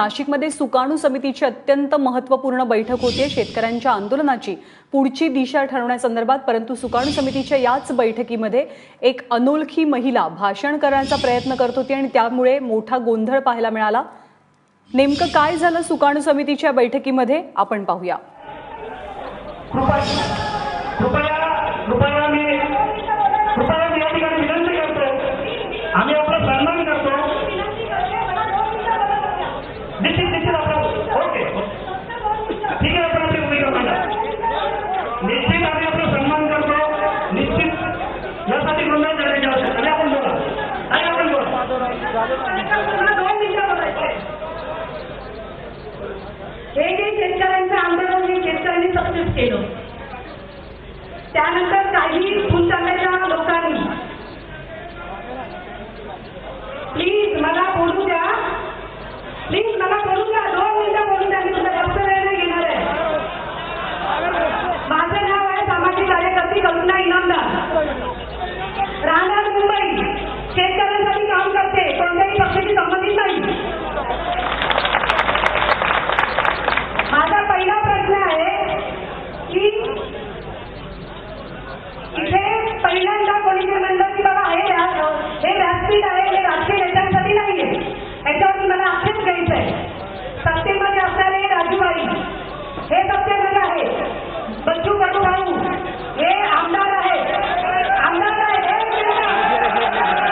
नाशिकमध्ये सुकाणू समितीची अत्यंत महत्त्वपूर्ण बैठक होते शेतकऱ्यांच्या आंदोलनाची पुढची दिशा ठरवण्यासंदर्भात परंतु सुकाणू समितीच्या याच बैठकीमध्ये एक अनोळखी महिला भाषण करण्याचा प्रयत्न करत होती आणि त्यामुळे मोठा गोंधळ पाहायला मिळाला. नेमकं काय झालं सुकाणू समितीच्या बैठकीमध्ये? आपण पाहूया कृपया कृपया कृपया मी कृपया मी या ठिकाणी विनंती करतो आम्ही आपला सन्मान करतो निश्चित निश्चित आपला ओके ठीक आहे आपण आपली भूमिका मांडा निश्चित आम्ही आपला सन्मान करतो निश्चित यासाठी गोंधळ करण्याची आवश्यकता आणि आपण बोला आणि आपण बोला दोन मिनिटं बोलायचे. हे जे शेतकऱ्यांचं आंदोलन हे शेतकऱ्यांनी सक्सेस केलं त्यानंतर काही फुलचांड्याच्या लोकांनी प्लीज मला बोलू द्या प्लीज मला बोलू द्या दोन मिनिटं बोलू द्या मी तुमचा जास्त वेळ नाही घेणार आहे माझं नाव आहे सामाजिक कार्यकर्ती कल्पना इनामदार राहणार मुंबई शेतकऱ्यांसाठी काम करते कोणत्याही पक्षाशी संबंधित नाही माझा पहिला प्रश्न आहे की इथे पहिल्यांदा कोणी जे म्हणलं की बाबा हे व्या- हे व्यासपीठ आहे हे राजकीय नेत्यांसाठी नाहीये याच्यावरती मला आक्षेप घ्यायचा आहे सत्तेमध्ये असणारे राजूबाई हे सत्तेमध्ये आहे बच्चू कडू भाऊ हे आमदार आहे आमदार आहे एक मिनिट.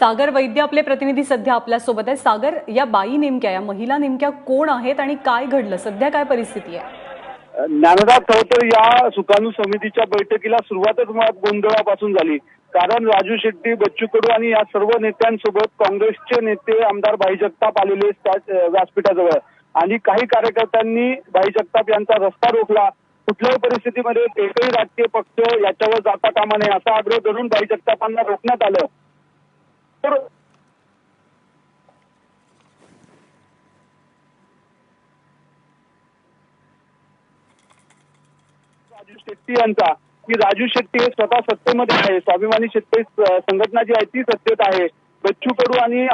सागर वैद्य आपले प्रतिनिधी सध्या आपल्यासोबत आहे सागर या बाई नेमक्या या महिला नेमक्या कोण आहेत आणि काय घडलं? सध्या काय परिस्थिती आहे? ज्ञानदास चौतर या सुकाणू समितीच्या बैठकीला सुरुवातच मुळात गोंधळापासून झाली. कारण राजू शेट्टी बच्चू कडू आणि या सर्व नेत्यांसोबत काँग्रेसचे नेते आमदार भाई जगताप आलेले त्या- व्यासपीठाजवळ. आणि काही कार्यकर्त्यांनी भाई जगताप यांचा रस्ता रोखला. कुठल्याही परिस्थितीमध्ये एकही राजकीय पक्ष याच्यावर जाता कामा नये असा आग्रह धरून भाई जगतापांना रोखण्यात आलं. तर राजू शेट्टी यांचा. की राजू शेट्टी हे स्वतः सत्तेमध्ये आहे. स्वाभिमानी शेतकरी संघटना जी आहे ती सत्तेत आहे. बच्चू कडू आणि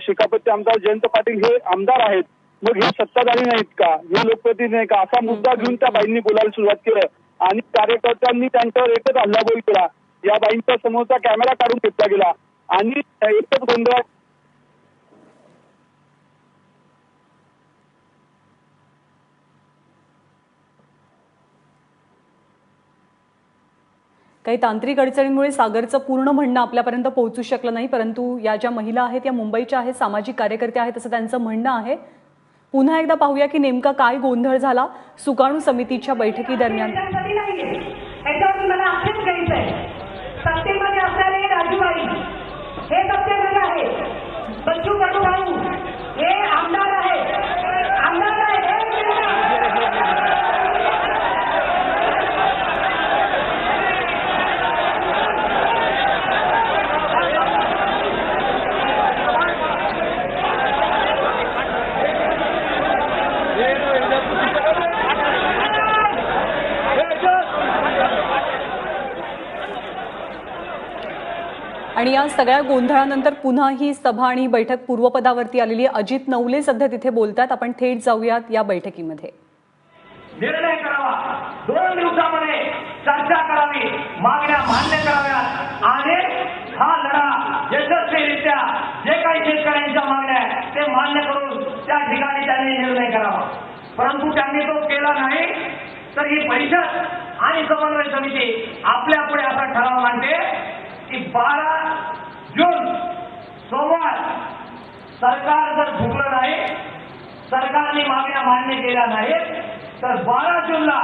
शेकापतचे आमदार जयंत पाटील हे आमदार आहेत. मग हे सत्ताधारी नाहीत का? हे लोकप्रतिनिधी नाही का? असा मुद्दा घेऊन त्या बाईंनी बोलायला सुरुवात केलं. आणि कार्यकर्त्यांनी त्यांच्यावर एकच हल्लाबोल केला. या बाईंच्या समोरचा कॅमेरा काढून घेतला गेला. आणि एकच गोंधळ काही तांत्रिक अडचणींमुळे सागरचं पूर्ण म्हणणं आपल्यापर्यंत पोहोचू शकलं नाही परंतु या ज्या महिला आहेत या मुंबईच्या आहेत सामाजिक कार्यकर्त्या आहेत असं त्यांचं म्हणणं आहे. पुन्हा एकदा पाहूया की नेमका काय गोंधळ झाला सुकाणू समितीच्या बैठकीदरम्यान नेत्यांसाठी नाहीये याच्यावरती मला आक्षेप घ्यायचा आहे सत्तेमध्ये असणारे राजूबाई हे सत्तेमध्ये आहे बच्चू कडू भाऊ हे आमदार आहे आमदार आहे एक मिनिट. आणि या सगळ्या गोंधळानंतर पुन्हा ही सभा आणि बैठक पूर्वपदावरती आलेली अजित नवले सध्या तिथे बोलतात. आपण थेट जाऊयात या बैठकीमध्ये. निर्णय करावा. दोन दिवसामध्ये चर्चा करावी. मागण्या मान्य कराव्यात. आणि हा लढा यशस्वीरित्या जे काही शेतकऱ्यांच्या मागण्या आहेत ते मान्य करून त्या ठिकाणी त्यांनी निर्णय करावा. परंतु त्यांनी तो केला नाही तर ही परिषद आणि समन्वय समिती आपल्या पुढे असा ठराव मांडते की बारा सरकार जर झुकलं नाही सरकारने मागण्या मान्य केल्या नाहीत तर बारा जूनला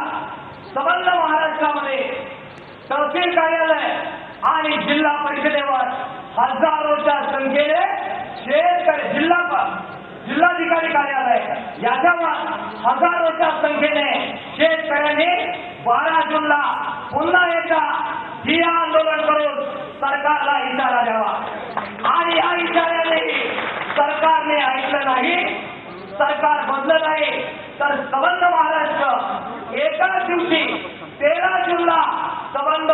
संबंध महाराष्ट्रामध्ये तहसील कार्यालय आणि जिल्हा परिषदेवर हजारोच्या संख्येने शेतकरी जिल्हा जिल्हाधिकारी कार्यालय याच्यावर हजारोच्या संख्येने शेतकऱ्यांनी बारा जूनला पुन्हा एकदा ठिय्या आंदोलन करून सरकारला इशारा द्यावा. आणि या इशाऱ्याने सरकारने ऐकलं नाही सरकार बदलं नाही तर संबंध महाराष्ट्र एकाच दिवशी तेरा जिल्हा संबंध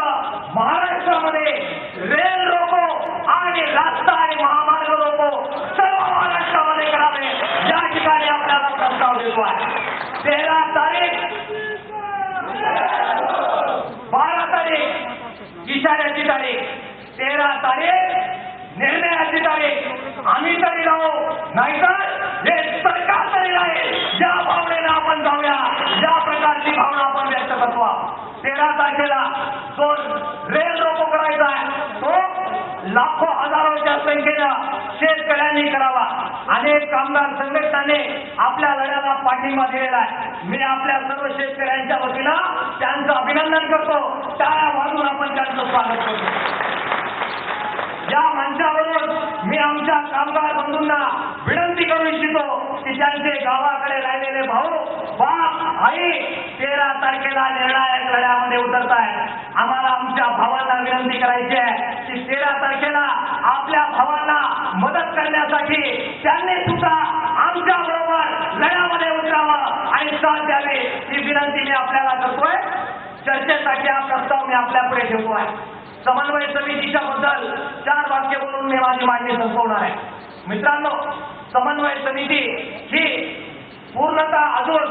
महाराष्ट्रामध्ये रेल रोको आणि रस्ता आणि महामार्ग रोको सर्व महाराष्ट्रामध्ये करावे. या ठिकाणी आपल्याला प्रस्ताव देतो आहे तेरा तारीख. बारा तारीख. इशाऱ्याची तारीख. तेरा तारीख. निर्णयाची आहे आम्ही तरी जाऊ नाहीतर हे सरकार तरी राहील. ज्या भावनेला आपण जाऊया. ज्या प्रकारची भावना आपण व्यक्त करतो. तेरा तारखेला जो रेल रोको करायचा आहे. तो लाखो हजारोच्या संख्येनं शेतकऱ्यांनी करावा. अनेक कामगार संघटनाने आपल्या लढ्याला पाठिंबा दिलेला आहे. मी आपल्या सर्व शेतकऱ्यांच्या वतीनं त्यांचं अभिनंदन करतो. त्या वाजून आपण त्यांचं स्वागत करतो. मंचावरून मी आमच्या कामगार बंधूंना विनंती करू इच्छितो की त्यांचे गावाकडे राहिलेले भाऊ बाप आई तेरा तारखेला निर्णायक लढ्यामध्ये उतरत आहेत आम्हाला आमच्या भावांना विनंती करायची आहे की तेरा तारखेला आपल्या भावांना मदत करण्यासाठी त्यांनी सुद्धा आमच्या बरोबर लढ्यामध्ये उतरावं आणि साथ द्यावी ही विनंती मी आपल्याला करतोय. चर्चेसाठी हा प्रस्ताव मी आपल्या पुढे ठेवतो आहे. समन्वय समितीच्या बद्दल चार वाक्य बोलून मी माझी मांडणी संपवणार आहे. मित्रांनो समन्वय समिती ही पूर्णतः अजून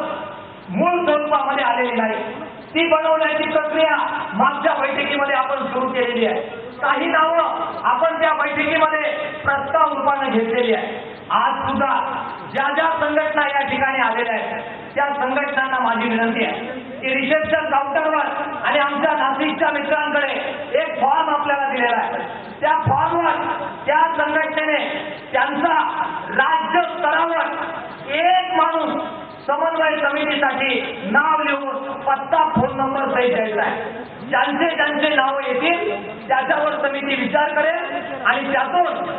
मूळ स्वरूपामध्ये आलेली नाही. ती बनवण्याची प्रक्रिया मागच्या बैठकीमध्ये आपण सुरू केलेली आहे. काही नावं आपण त्या बैठकीमध्ये प्रस्ताव रूपाने घेतलेली आहे. आज सुद्धा ज्या ज्या संघटना या ठिकाणी आलेल्या आहेत त्या संघटनांना माझी विनंती आहे. की रिसेप्शन काउंटरवर आणि आमच्या नाशिकच्या मित्रांकडे एक फॉर्म आपल्याला दिलेला आहे. त्या फॉर्मवर त्या संघटनेने त्यांचा राज्य स्तरावर एक माणूस समन्वय समितीसाठी नाव लिहून पत्ता फोन नंबर सही द्यायचा आहे. ज्यांचे ज्यांचे नावं येतील त्याच्यावर समिती विचार करेल आणि त्यातून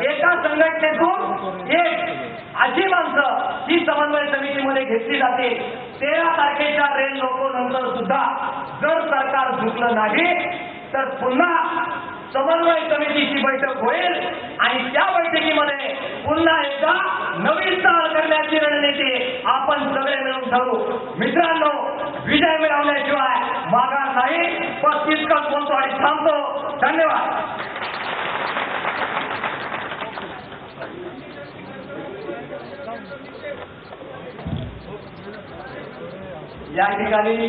एका संघटनेतून एक अशी माणसं ही समन्वय समितीमध्ये घेतली जाते. तेरा तारखेच्या रेल लोको नंतर सुद्धा जर सरकार झुकलं नाही तर पुन्हा समन्वय समितीची बैठक होईल आणि त्या बैठकीमध्ये पुन्हा एकदा नवीन चाल करण्याची रणनीती आपण सगळे मिळून ठरू मित्रांनो विजय मिळवल्याशिवाय मागा नाही पण इतकंच बोलतो आणि थांबतो. धन्यवाद. या ठिकाणी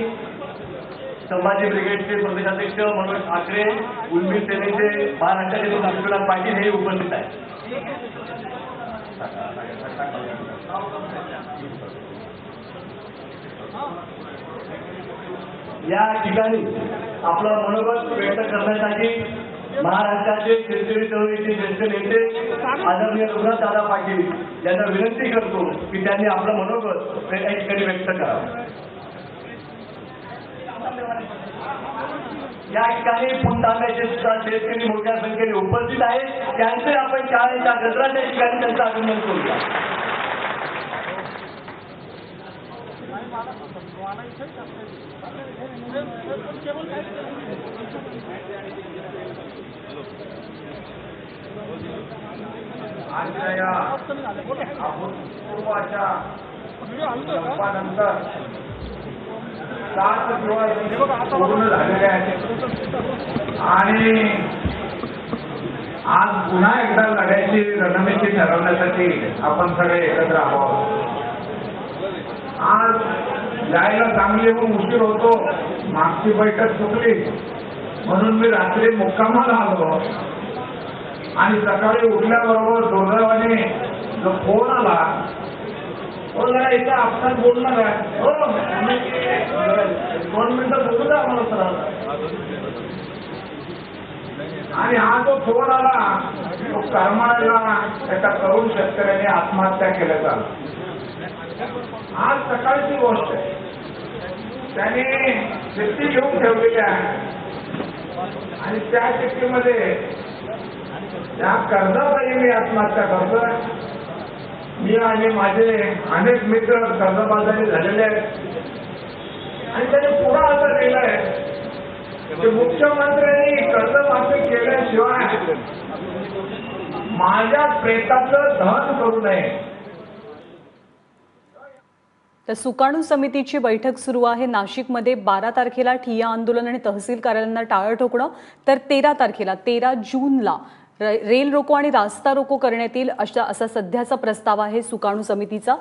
संभाजी ब्रिगेडचे प्रदेशाध्यक्ष मनोज ठाकरे उर्मी सेनेचे महाराष्ट्राचे लक्ष्मीनाथ पाटील हे उपस्थित आहेत. या ठिकाणी आपलं मनोगत व्यक्त करण्यासाठी महाराष्ट्राचे शेतकरी चळवळीचे ज्येष्ठ नेते आदरणीय दादा पाटील यांना विनंती करतो की त्यांनी आपलं मनोगत या ठिकाणी व्यक्त करावं. या ठिकाणी पुणतांब्याचे सुद्धा शेतकरी मोठ्या संख्येने उपस्थित आहेत त्यांचे आपण शाळेच्या गजराच्या ठिकाणी त्यांचं अभिनंदन करूया. आजच्या या अभूतपूर्वाच्या संपानंतर सात दिवस पूर्ण झालेले आहेत आणि आज पुन्हा एकदा लढ्याची रणनीती ठरवण्यासाठी आपण सगळे एकत्र आहोत. आज जायला चांगली म्हणून उशीर होतो मागची बैठक चुकली म्हणून मी रात्री मुक्कामाला आलो. आणि सकाळी उठल्याबरोबर दुर्दैवाने जो फोन आला हो जरा इथं आपसात बोलणार आहे. हो दोन मिनिटं बोलू द्या आम्हाला सर आणि हा जो फोन आला तो करमाळ्याला एका करून शेतकऱ्याने आत्महत्या केल्याचा. आज सकाळची गोष्ट आहे. त्याने शेती घेऊन ठेवलेली आहे. आणि त्या शेतीमध्ये त्या कर्जातही मी आत्महत्या करतोय मी आणि माझे अनेक मित्र कर्जबाजारी झालेले आहेत. आणि त्याने पुढं असं केलंय की मुख्यमंत्र्यांनी कर्जमाफी केल्याशिवाय माझ्या प्रेताचं दहन करू नये. तर सुकाणू समितीची बैठक सुरू आहे. नाशिकमध्ये बारा तारखेला ठिय्या आंदोलन आणि तहसील कार्यालयांना टाळं ठोकणं तर तेरा तारखेला तेरा जूनला रेल रोको आणि रास्ता रोको करण्यात येईल अशा असा सध्याचा प्रस्ताव आहे सुकाणू समितीचा.